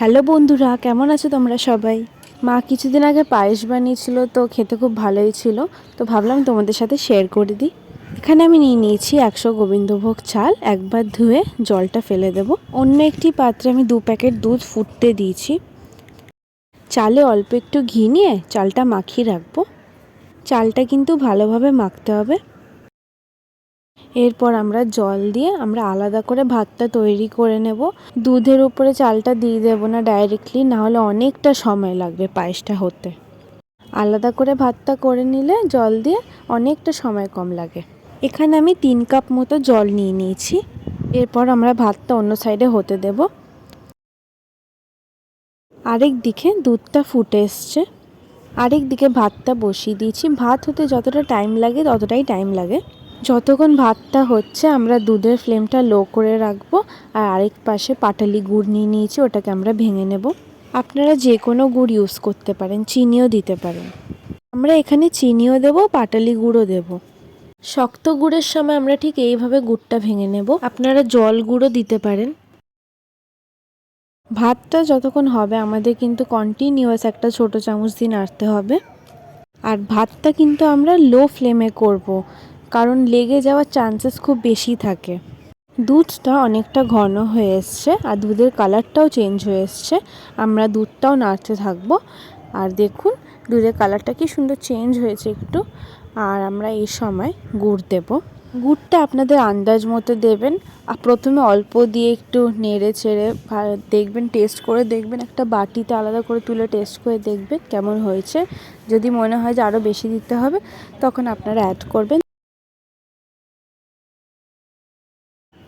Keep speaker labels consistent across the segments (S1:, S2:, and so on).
S1: Hello বন্ধুরা, কেমন আছো তোমরা সবাই? মা কিছুদিন আগে পায়েস বানিয়েছিল, তো খেতে খুব ভালোই ছিল। তো ভাবলাম তোমাদের সাথে শেয়ার করে দিই। এখানে আমি নিয়ে নিয়েছি একশো গোবিন্দভোগ চাল একবার ধুয়ে জলটা ফেলে দেব। অন্য একটি পাত্রে আমি দু প্যাকেট দুধ ফুটতে দিয়েছি। চালে অল্প একটু ঘি নিয়ে চালটা মাখিয়ে রাখব। চালটা কিন্তু ভালোভাবে মাখতে হবে। এরপর আমরা জল দিয়ে আমরা আলাদা করে ভাতটা তৈরি করে নেব। দুধের উপরে চালটা দিয়ে দেবো না ডাইরেক্টলি না হলে অনেকটা সময় লাগবে পায়েসটা হতে। আলাদা করে ভাতটা করে নিলে জল দিয়ে অনেকটা সময় কম লাগে। এখানে আমি তিন কাপ মতো জল নিয়ে নিয়েছি। এরপর আমরা ভাতটা অন্য সাইডে হতে দেব। আরেক দিকে দুধটা ফুটে এসছে। আরেক দিকে ভাতটা বসিয়ে দিয়েছি। ভাত হতে যতটা টাইম লাগে ততটাই টাইম লাগে। যতক্ষণ ভাতটা হচ্ছে, আমরা দুধের ফ্লেমটা লো করে রাখব আর আরেক পাশে পাটালি গুড় নিয়ে নিয়েছি, ওটাকে আমরা ভেঙে নেব। আপনারা যে কোনো গুড় ইউজ করতে পারেন, চিনিও দিতে পারেন। আমরা এখানে চিনিও দেব, পাটালি গুঁড়ও দেব। শক্ত গুড়ের সময় আমরা ঠিক এইভাবে গুড়টা ভেঙে নেব। আপনারা জল গুঁড়ো দিতে পারেন। ভাতটা যতক্ষণ হবে, আমাদের কিন্তু কন্টিনিউয়াস একটা ছোট চামচ দিয়ে নাড়তে হবে। আর ভাতটা কিন্তু আমরা লো ফ্লেমে করব। কারণ লেগে যাওয়ার চান্সেস খুব বেশি থাকে। দুধটা অনেকটা ঘন হয়ে এসছে আর দুধের কালারটাও চেঞ্জ হয়ে এসছে। আমরা দুধটাও নাড়তে থাকব। আর দেখুন, দুধের কালারটা কি সুন্দর চেঞ্জ হয়েছে একটু। আর আমরা এই সময় গুড় দেব। গুড়টা আপনাদের আন্দাজ মতো দেবেন। আর প্রথমে অল্প দিয়ে একটু নেড়ে চেড়ে দেখবেন টেস্ট করে দেখবেন। একটা বাটিতে আলাদা করে তুলে টেস্ট করে দেখবেন কেমন হয়েছে। যদি মনে হয় যে আরও বেশি দিতে হবে, তখন আপনারা অ্যাড করবেন।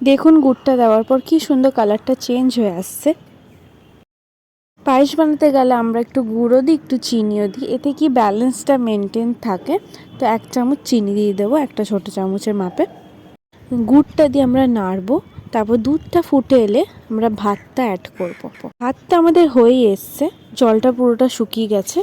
S1: দেখুন গুড়টা দেওয়ার পর কি সুন্দর কালারটা চেঞ্জ হয়ে আসছে। পায়েস বানাতে গেলে আমরা একটু গুঁড়ো দিই, একটু চিনিও দিই, এতে কি ব্যালেন্সটা মেনটেন থাকে। তো এক চামচ চিনি দিয়ে দেবো, একটা ছোট চামচের মাপে। গুড়টা দিয়ে আমরা নাড়বো, তারপর দুধটা ফুটে এলে আমরা ভাতটা অ্যাড করব। ভাতটা আমাদের হয়েই এসছে, জলটা পুরোটা শুকিয়ে গেছে।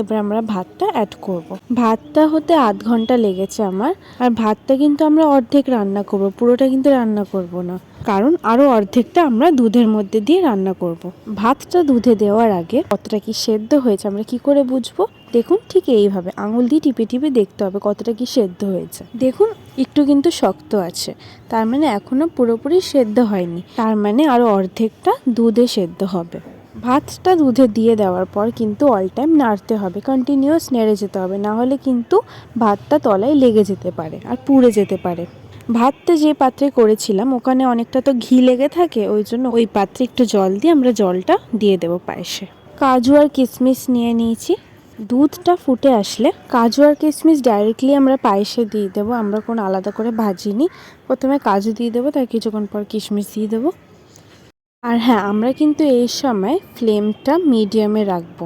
S1: এবার আমরা ভাতটা অ্যাড করব। ভাতটা হতে আধ ঘণ্টা লেগেছে আমার, আর ভাতটা কিন্তু আমরা অর্ধেক রান্না করব, পুরোটা কিন্তু রান্না করব না কারণ আরও অর্ধেকটা আমরা দুধের মধ্যে দিয়ে রান্না করব। ভাতটা দুধে দেওয়ার আগে কতটা কি সেদ্ধ হয়েছে আমরা কি করে বুঝব দেখুন ঠিক এইভাবে, আঙুল দিয়ে টিপে টিপে দেখতে হবে কতটা কি সেদ্ধ হয়েছে দেখুন, একটু কিন্তু শক্ত আছে, তার মানে এখনও পুরোপুরি সেদ্ধ হয়নি, তার মানে আরও অর্ধেকটা দুধে সেদ্ধ হবে ভাতটা দুধে দিয়ে দেওয়ার পর কিন্তু অল টাইম নাড়তে হবে কন্টিনিউয়াস নেড়ে যেতে হবে, না হলে কিন্তু ভাতটা তলায় লেগে যেতে পারে আর পুড়ে যেতে পারে। ভাতটা যে পাত্রে করেছিলাম, ওখানে অনেকটা তো ঘি লেগে থাকে, ওই জন্য ওই পাত্রে একটু জল দিয়ে আমরা জলটা দিয়ে দেবো পায়েসে। কাজু আর কিশমিশ নিয়ে নিয়েছি। দুধটা ফুটে আসলে কাজু আর কিশমিশ ডাইরেক্টলি আমরা পায়েসে দিয়ে দেবো, আমরা কোনো আলাদা করে ভাজিনি। প্রথমে কাজু দিয়ে দেবো, তার কিছুক্ষণ পর কিশমিশ দিয়ে দেবো। আর হ্যাঁ আমরা কিন্তু এই সময় ফ্লেমটা মিডিয়ামে রাখব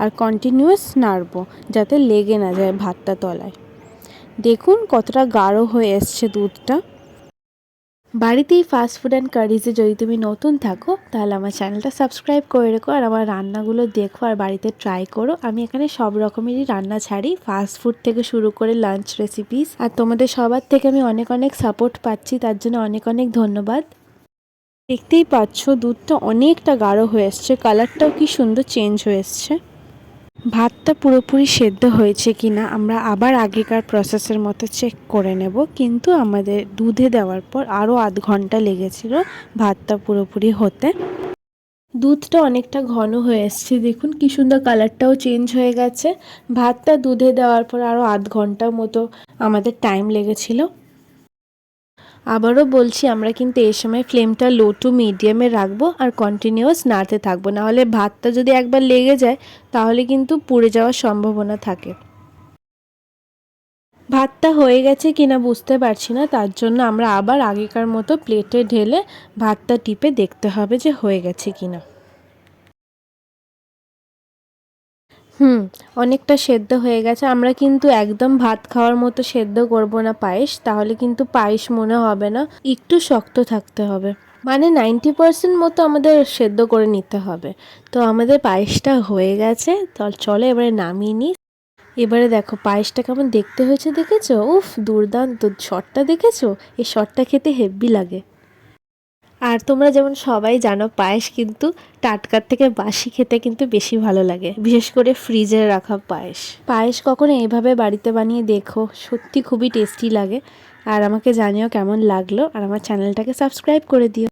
S1: আর কন্টিনিউয়াস নাড়বো যাতে লেগে না যায় ভাতটা তলায়। দেখুন কতটা গাঢ় হয়ে এসছে দুধটা। বাড়িতেই ফাস্ট ফুড অ্যান্ড কারিজে যদি তুমি নতুন থাকো, তাহলে আমার চ্যানেলটা সাবস্ক্রাইব করে রেখো আর আমার রান্নাগুলো দেখো আর বাড়িতে ট্রাই করো। আমি এখানে সব রকমেরই রান্না ছাড়ি ফাস্ট ফুড থেকে শুরু করে লাঞ্চ রেসিপিস আর তোমাদের সবার থেকে আমি অনেক অনেক সাপোর্ট পাচ্ছি, তার জন্য অনেক অনেক ধন্যবাদ। দেখতেই পাচ্ছ, দুধটা অনেকটা গাঢ় হয়ে এসছে। কালারটাও কি সুন্দর চেঞ্জ হয়ে এসছে। ভাতটা পুরোপুরি সেদ্ধ হয়েছে কি না আমরা আবার আগেকার প্রসেসের মতো চেক করে নেব। কিন্তু আমাদের দুধে দেওয়ার পর আরও আধ ঘণ্টা লেগেছিল ভাতটা পুরোপুরি হতে। দুধটা অনেকটা ঘন হয়ে এসছে। দেখুন কি সুন্দর কালারটাও চেঞ্জ হয়ে গেছে। ভাতটা দুধে দেওয়ার পর আরও আধ ঘণ্টার মতো আমাদের টাইম লেগেছিলো। আবারও বলছি, আমরা কিন্তু এই সময় ফ্লেমটা লো টু মিডিয়ামে রাখব আর কন্টিনিউয়াস নাড়তে থাকব। নাহলে ভাতটা যদি একবার লেগে যায়, তাহলে কিন্তু পুড়ে যাওয়ার সম্ভাবনা থাকে। ভাতটা হয়ে গেছে কিনা বুঝতে পারছি না, তার জন্য আমরা আবার আগেকার মতো প্লেটে ঢেলে ভাতটা টিপে দেখতে হবে যে হয়ে গেছে কিনা। হুম, অনেকটা সেদ্ধ হয়ে গেছে। আমরা কিন্তু একদম ভাত খাওয়ার মতো সেদ্ধ করব না পায়েস, তাহলে কিন্তু পায়েস মনে হবে না, একটু শক্ত থাকতে হবে। মানে নাইনটি পার্সেন্ট মতো আমাদের সেদ্ধ করে নিতে হবে। তো আমাদের পায়েসটা হয়ে গেছে চলে এবারে নামিয়ে নিই। এবারে দেখো পায়েসটা কেমন দেখতে হয়েছে দেখেছ? উফ, দুর্দান্ত। শটটা দেখেছ? এই শটটা খেতে হেভি লাগে।
S2: আর তোমরা যেমন সবাই জানো, পায়েস কিন্তু টাটকার থেকে বাসি খেতে কিন্তু বেশি ভালো লাগে। বিশেষ করে ফ্রিজে রাখা পায়েস।
S1: পায়েস কখনো এইভাবে বাড়িতে বানিয়ে দেখো, সত্যি খুবই টেস্টি লাগে। আর আমাকে জানিও কেমন লাগল, আর আমার চ্যানেলটাকে সাবস্ক্রাইব করে দিও।